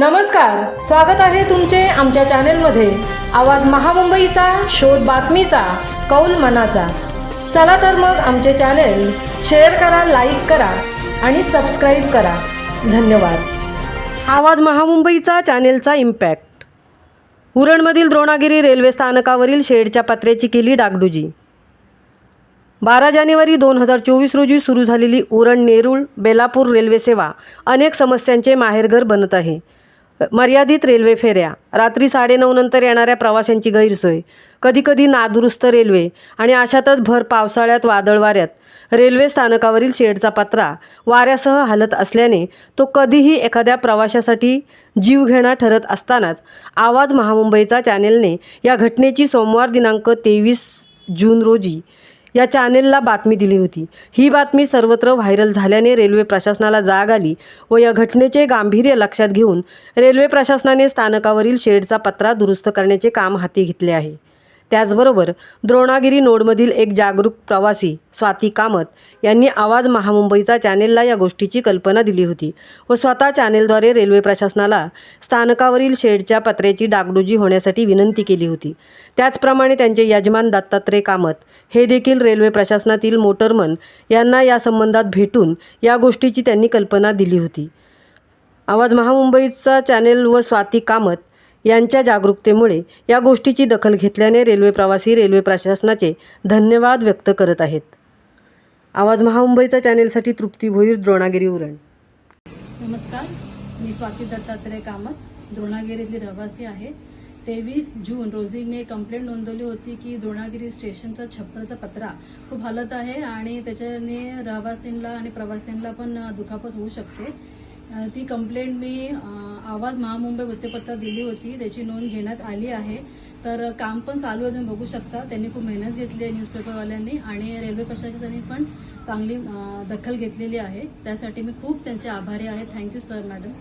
नमस्कार स्वागत आहे तुमचे आमच्या चॅनेलमध्ये. आवाज महामुंबईचा शोध बातमीचा कौल मनाचा. चला तर मग आमचे चॅनेल शेअर करा लाईक करा आणि सबस्क्राईब करा. धन्यवाद. आवाज महामुंबईचा चॅनेलचा इम्पॅक्ट. उरणमधील द्रोणागिरी रेल्वे स्थानकावरील शेडच्या पत्र्याची केली डागडुजी. बारा जानेवारी दोन हजार चोवीस रोजी सुरू झालेली उरण नेरूळ बेलापूर रेल्वे सेवा अनेक समस्यांचे माहेरघर बनत आहे. मर्यादित रेल्वे फेऱ्या. रात्री साडेनऊ नंतर येणाऱ्या प्रवाशांची गैरसोय. कधीकधी नादुरुस्त रेल्वे आणि अशातच भर पावसाळ्यात वादळ वाऱ्यात. रेल्वे स्थानकावरील शेडचा पत्रा वाऱ्यासह हलत असल्याने तो कधीही एखाद्या प्रवाशासाठी जीवघेणा ठरत असतानाच आवाज महामुंबईचा चॅनेलने या घटनेची सोमवार दिनांक तेवीस जून रोजी या चॅनेलला बातमी दिली होती. ही बातमी सर्वत्र व्हायरल झाल्याने रेल्वे प्रशासनाला जाग आली व या घटनेचे गांभीर्य लक्षात घेऊन रेल्वे प्रशासनाने स्थानकावरील शेडचा पत्रा दुरुस्त करण्याचे काम हाती घेतले आहे. त्याचबरोबर द्रोणागिरी नोडमधील एक जागरूक प्रवासी स्वाती कामत यांनी आवाज महामुंबईचा चॅनेलला या गोष्टीची कल्पना दिली होती व स्वतः चॅनेलद्वारे रेल्वे प्रशासनाला स्थानकावरील शेडच्या पत्र्याची डागडुजी होण्यासाठी विनंती केली होती. त्याचप्रमाणे त्यांचे यजमान दत्तात्रय कामत हे देखील रेल्वे प्रशासनातील मोटरमन यांना या संबंधात भेटून या गोष्टीची त्यांनी कल्पना दिली होती. आवाज महामुंबईचा चॅनेल व स्वाती कामत यांच्या जागरूकतेमुळे या गोष्टीची दखल घेतल्याने रेल्वे प्रवासी रेल्वे प्रशासनाचे धन्यवाद व्यक्त करत आहेत. आवाज महामुंबईचा चॅनेलसाठी तृप्ती भोईर द्रोणागिरी उरण. नमस्कार मी स्वाती दत्तात्रय कामत द्रोणागिरीतली रहिवासी आहे. तेवीस जून रोजी मी कंप्लेंट नोंदवली होती की द्रोणागिरी स्टेशनचा छप्परचा पत्रा खूप हलत आहे आणि त्याच्याने रहिवासींना आणि प्रवाशांना पण दुखापत होऊ शकते. ती कंप्लेंट मी आवाज महामुंबई वृत्तपत्रात दिली होती. त्याची नोंद घेण्यात आली आहे. तर काम पण चालू आहे तुम्ही बघू शकता. त्यांनी खूप मेहनत घेतली आहे न्यूजपेपरवाल्यांनी आणि रेल्वे प्रशासनाने पण चांगली दखल घेतलेली आहे. त्यासाठी मी खूप त्यांचे आभारी आहे. Thank you sir madam